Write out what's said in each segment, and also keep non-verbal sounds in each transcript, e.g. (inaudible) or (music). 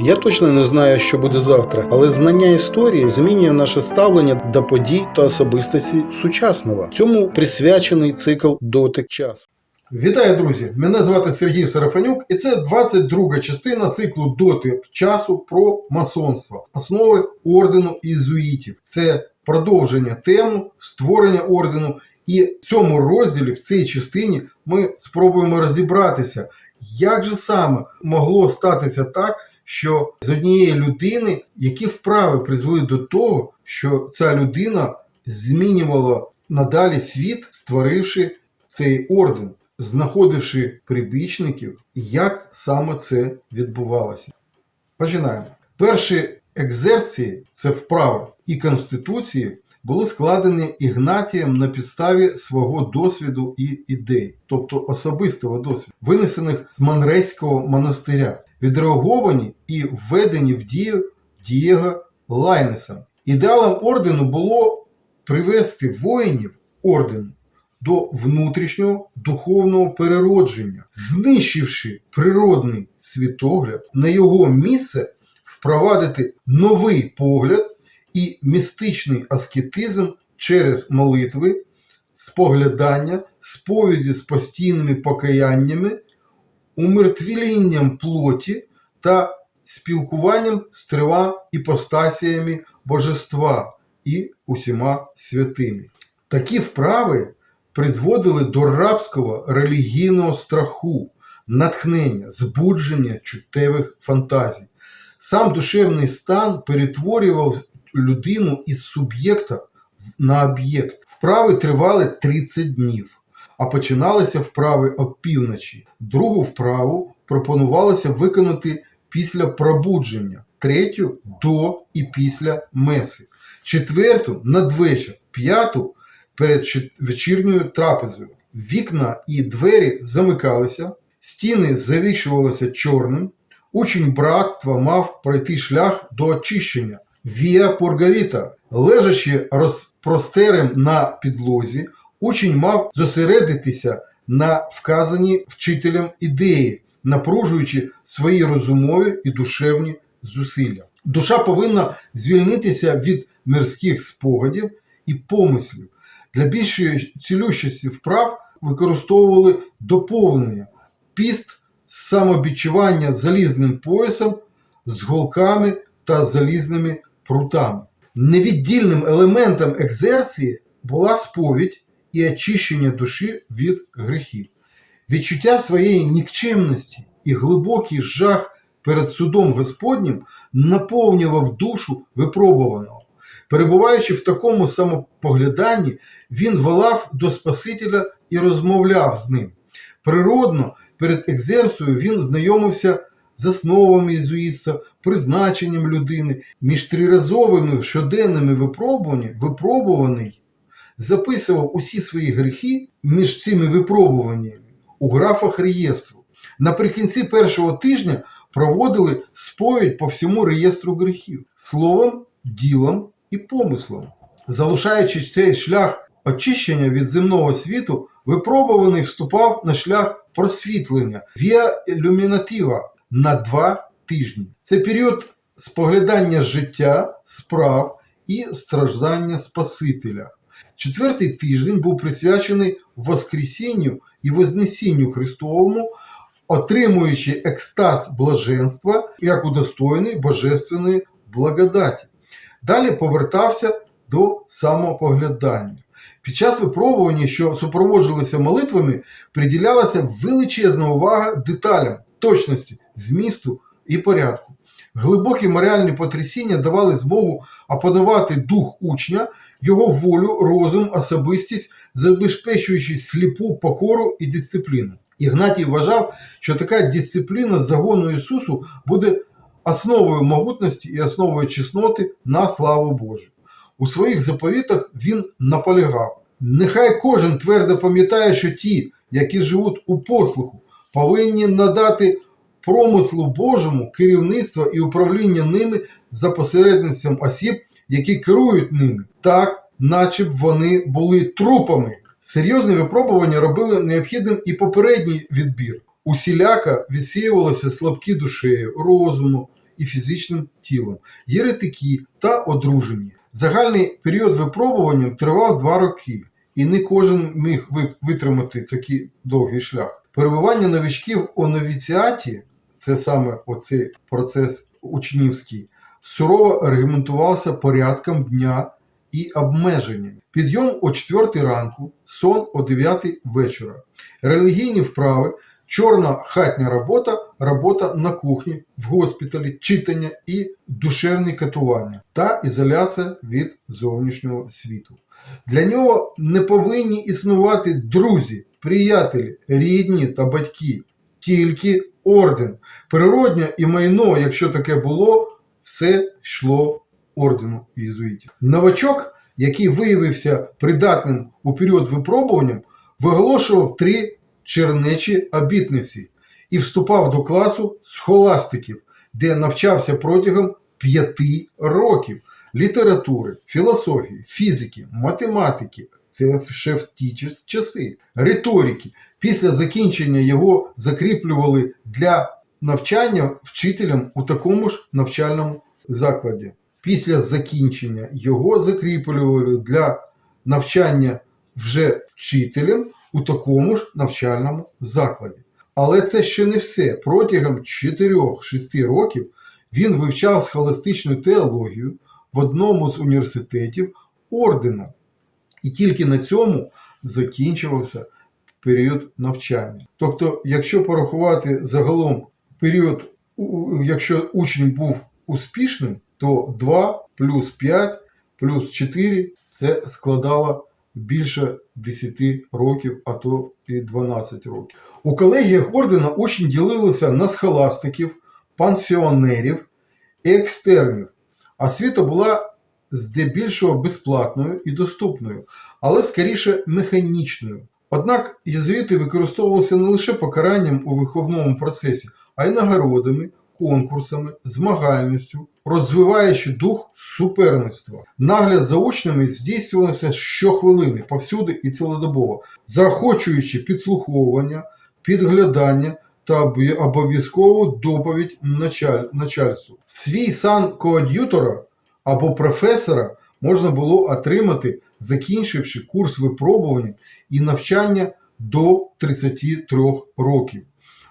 Я точно не знаю, що буде завтра, але знання історії змінює наше ставлення до подій та особистості сучасного. Цьому присвячений цикл дотик часу. Вітаю, друзі! Мене звати Сергій Сарафанюк, і це 22 частина циклу доти часу про масонство, основи ордену ізуїтів. Це продовження тему створення ордену. І в цьому розділі, в цій частині, ми спробуємо розібратися, як же саме могло статися так, що з однієї людини, які вправи призвели до того, що ця людина змінювала надалі світ, створивши цей орден знаходивши прибічників, як саме це відбувалося. Починаємо. Перші екзерції, це вправи і конституції, були складені Ігнатієм на підставі свого досвіду і ідей, тобто особистого досвіду, винесених з Манрейського монастиря, відреаговані і введені в дію Дієго Лайнесом. Ідеалом ордену було привести воїнів ордену до внутрішнього духовного переродження, знищивши природний світогляд, на його місце впровадити новий погляд і містичний аскетизм через молитви, споглядання, сповіді з постійними покаяннями, умертвілінням плоті та спілкуванням з трьома іпостасіями божества і усіма святими. Такі вправи призводили до рабського релігійного страху, натхнення, збудження чуттєвих фантазій. Сам душевний стан перетворював людину із суб'єкта на об'єкт. Вправи тривали 30 днів, а починалися вправи опівночі. Другу вправу пропонувалося виконати після пробудження, третю до і після меси, четверту надвечір, п'яту перед вечірньою трапезою. Вікна і двері замикалися, стіни завішувалися чорним. Учень братства мав пройти шлях до очищення. Віа Пургавіта, лежачи розпростерем на підлозі, учень мав зосередитися на вказаній вчителям ідеї, напружуючи свої розумові і душевні зусилля. Душа повинна звільнитися від мирських спогадів і помислів. Для більшої цілющості вправ використовували доповнення, піст, самобічування залізним поясом з голками та залізними прутами. Невіддільним елементом екзерції була сповідь і очищення душі від гріхів. Відчуття своєї нікчемності і глибокий жах перед судом Господнім наповнював душу випробуваного. Перебуваючи в такому самопогляданні, він волав до Спасителя і розмовляв з ним. Природно, перед екзерсою він знайомився з основами єзуїтства, призначенням людини, між триразовими щоденними випробуваннями випробуваний записував усі свої гріхи між цими випробуваннями у графах реєстру. Наприкінці першого тижня проводили сповідь по всьому реєстру гріхів словом, ділом і помислом. Залишаючи цей шлях очищення від земного світу, випробуваний вступав на шлях просвітлення віа ілюмінатива на два тижні. Це період споглядання життя, справ і страждання Спасителя. Четвертий тиждень був присвячений Воскресінню і Вознесінню Христовому, отримуючи екстаз блаженства як удостоєний божественної благодаті. Далі повертався до самопоглядання. Під час випробування, що супроводжувалися молитвами, приділялася величезна увага деталям, точності, змісту і порядку. Глибокі моральні потрясіння давали змогу опанувати дух учня, його волю, розум, особистість, забезпечуючи сліпу покору і дисципліну. Ігнатій вважав, що така дисципліна загону Ісусу буде основою могутності і основою чесноти на славу Божу. У своїх заповітах він наполягав: нехай кожен твердо пам'ятає, що ті, які живуть у послуху, повинні надати промислу Божому керівництво і управління ними за посередництвом осіб, які керують ними, так, наче б вони були трупами. Серйозні випробування робили необхідним і попередній відбір. Усіляка відсіювалися слабкі душею, розуму і фізичним тілом, єретики та одружені. Загальний період випробування тривав два роки, і не кожен міг витримати такий довгий шлях. Перебування новичків у новіціаті, це саме оцей процес учнівський, сурово регламентувався порядком дня і обмеженнями. Підйом о 4 ранку, сон о 9 вечора, релігійні вправи, чорна хатня робота, робота на кухні, в госпіталі, читання і душевні катування та ізоляція від зовнішнього світу. Для нього не повинні існувати друзі, приятелі, рідні та батьки, тільки орден. Природня і майно, якщо таке було, все йшло ордену єзуїтів. Новачок, який виявився придатним у період випробуванням, виголошував три чернечі обітниці і вступав до класу схоластиків, де навчався протягом п'яти років літератури, філософії, фізики, математики. Це ще в ті часи, риторики. Після закінчення його закріплювали для навчання вчителям у такому ж навчальному закладі. Після закінчення його закріплювали для навчання вже вчителем у такому ж навчальному закладі. Але це ще не все. Протягом 4-6 років він вивчав схоластичну теологію в одному з університетів ордену. І тільки на цьому закінчувався період навчання. Тобто, якщо порахувати загалом період, якщо учень був успішним, то 2 плюс 5 плюс 4 це складало більше 10 років, а то і 12 років. У колегіях ордена учні ділилися на схоластиків, пансіонерів і екстернів. Освіта була здебільшого безплатною і доступною, але скоріше механічною. Однак єзуїти використовувалися не лише покаранням у виховному процесі, а й нагородами, конкурсами, змагальністю, розвиваючи дух суперництва. Нагляд за учнями здійснювався щохвилини, повсюди і цілодобово, заохочуючи підслуховування, підглядання та обов'язкову доповідь началь... начальству. Свій сан коад'ютора або професора можна було отримати, закінчивши курс випробувань і навчання до 33 років.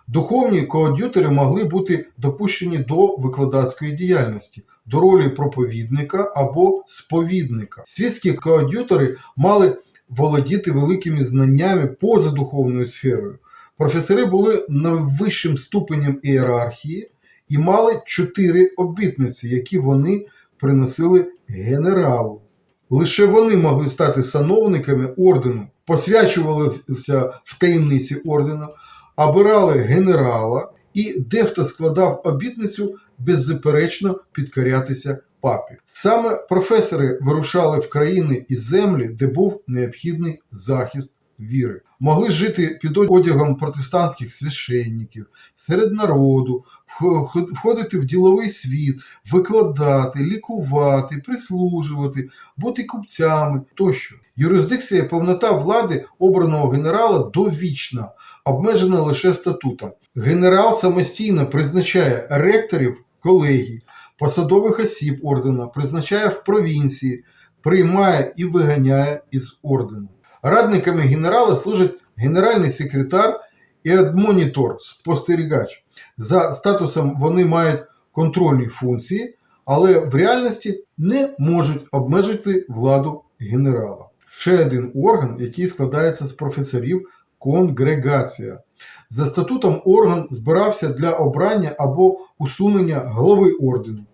Духовні коад'ютори могли бути допущені до викладацької діяльності, до ролі проповідника або сповідника. Світські коад'ютори мали володіти великими знаннями поза духовною сферою. Професори були найвищим ступенем ієрархії і мали чотири обітниці, які вони приносили генералу. Лише вони могли стати сановниками ордену, посвячувалися в таємниці ордену, обирали генерала, і дехто складав обітницю беззаперечно підкорятися папі. Саме професори вирушали в країни і землі, де був необхідний захист віри. Могли жити під одягом протестантських священників, серед народу, входити в діловий світ, викладати, лікувати, прислужувати, бути купцями тощо. Юрисдикція повнота влади обраного генерала довічна, обмежена лише статутом. Генерал самостійно призначає ректорів колегій, посадових осіб ордена, призначає в провінції, приймає і виганяє із ордену. Радниками генерала служать генеральний секретар і адмонітор, спостерігач. За статусом вони мають контрольні функції, але в реальності не можуть обмежити владу генерала. Ще один орган, який складається з професорів конгрегація. За статутом орган збирався для обрання або усунення голови ордену.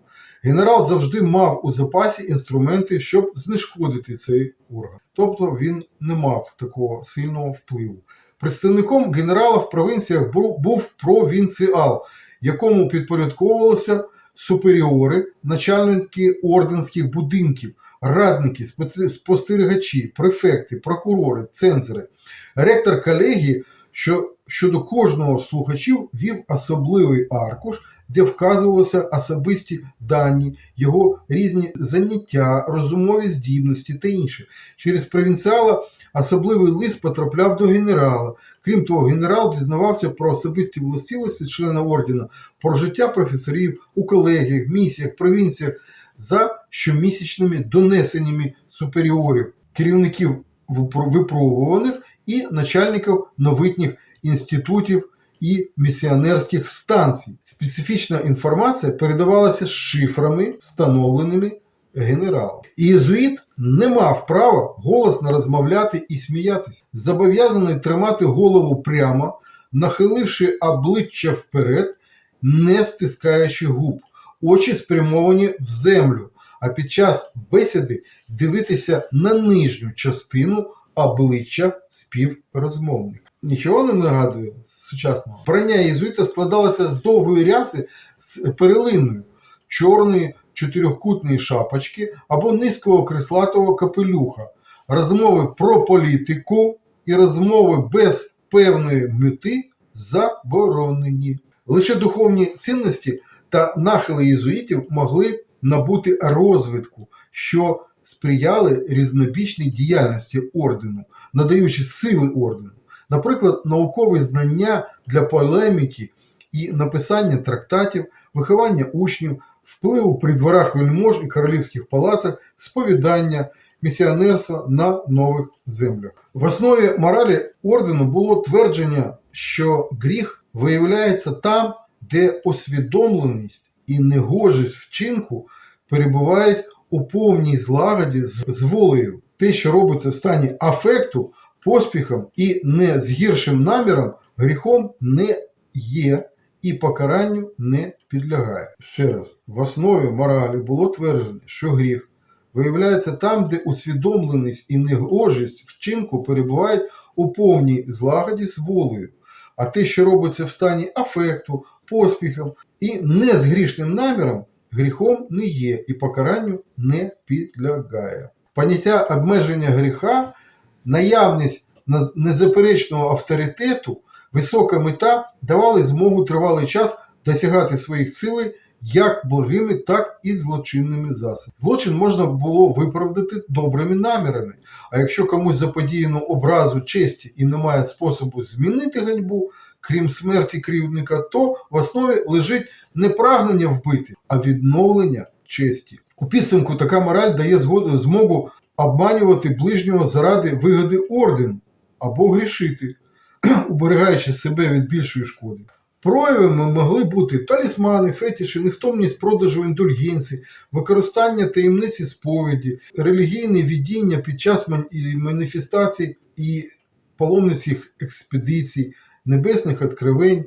Генерал завжди мав у запасі інструменти, щоб знешкодити цей орган. Тобто він не мав такого сильного впливу. Представником генерала в провінціях був провінціал, якому підпорядковувалися суперіори, начальники орденських будинків, радники, спостерігачі, префекти, прокурори, цензори. Ректор колегії, що щодо кожного з слухачів вів особливий аркуш, де вказувалися особисті дані, його різні заняття, розумові здібності та інше. Через провінціала особливий лист потрапляв до генерала. Крім того, генерал дізнавався про особисті властивості члена ордена, про життя професорів у колегіях, місіях, провінціях за щомісячними донесеннями суперіорів, керівників випробуваних і начальників новітніх інститутів і місіонерських станцій. Специфічна інформація передавалася з шифрами, встановленими генералом. Єзуїт не мав права голосно розмовляти і сміятися, зобов'язаний тримати голову прямо, нахиливши обличчя вперед, не стискаючи губ, очі спрямовані в землю, а під час бесіди дивитися на нижню частину обличчя співрозмовника. Нічого не нагадує сучасного. Прання єзуїта складалося з довгої ряси з перелиною, чорної чотирьохкутної шапочки або низького креслатого капелюха, розмови про політику і розмови без певної мети заборонені. Лише духовні цінності та нахили єзуїтів могли набути розвитку, що сприяли різнобічній діяльності ордену, надаючи сили ордену. Наприклад, наукові знання для полеміки і написання трактатів, виховання учнів, впливу при дворах вельмож і королівських палацах, сповідання, місіонерства на нових землях. В основі моралі ордену було твердження, що гріх виявляється там, де усвідомленість і негожість вчинку перебувають у повній злагоді з, волею. Те, що робиться в стані афекту, поспіхом і не з гіршим наміром, гріхом не є і покаранню не підлягає. Ще раз, в основі моралі було твердження, що гріх виявляється там, де усвідомленість і негожість вчинку перебувають у повній злагоді з волею. А те, що робиться в стані афекту, поспіхом і не з грішним наміром, гріхом не є і покаранню не підлягає. Поняття обмеження гріха, наявність незаперечного авторитету, висока мета давали змогу тривалий час досягати своїх цілей як благими, так і злочинними засобами. Злочин можна було виправдати добрими намірами. А якщо комусь заподіяно образу честі і немає способу змінити ганьбу, крім смерті кривдника, то в основі лежить не прагнення вбити, а відновлення честі. У підсумку така мораль дає згоду змогу обманювати ближнього заради вигоди ордену або грішити, (clears throat) уберігаючи себе від більшої шкоди. Проявами могли бути талісмани, фетіші, невтомність продажу індульгенцій, використання таємниці сповіді, релігійне відіння під час маніфестацій і паломницьких експедицій, небесних відкривень.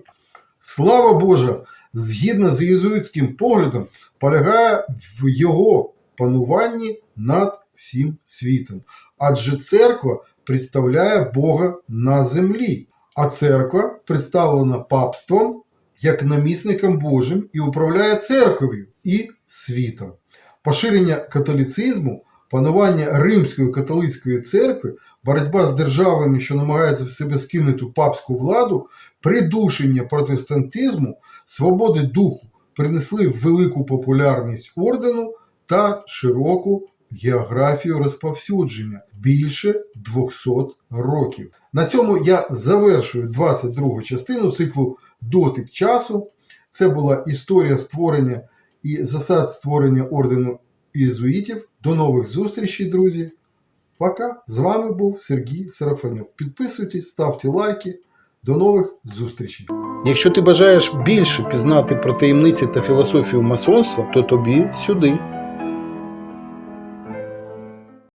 Слава Божа, згідно з єзуїтським поглядом, полягає в його пануванні над всім світом. Адже церква представляє Бога на землі, а церква представлена папством як намісником Божим і управляє церков'ю і світом. Поширення католіцизму, панування Римської католицької церкви, боротьба з державами, що намагаються в себе скинути папську владу, придушення протестантизму, свободи духу принесли велику популярність ордену та широку географію розповсюдження більше 200 років. На цьому я завершую 22 частину циклу Дотик часу. Це була історія створення і засад створення ордену ізуїтів. До нових зустрічей, друзі. Пока. З вами був Сергій Сарафанюк. Підписуйтесь, ставте лайки. До нових зустрічей. Якщо ти бажаєш більше пізнати про таємниці та філософію масонства, то тобі сюди.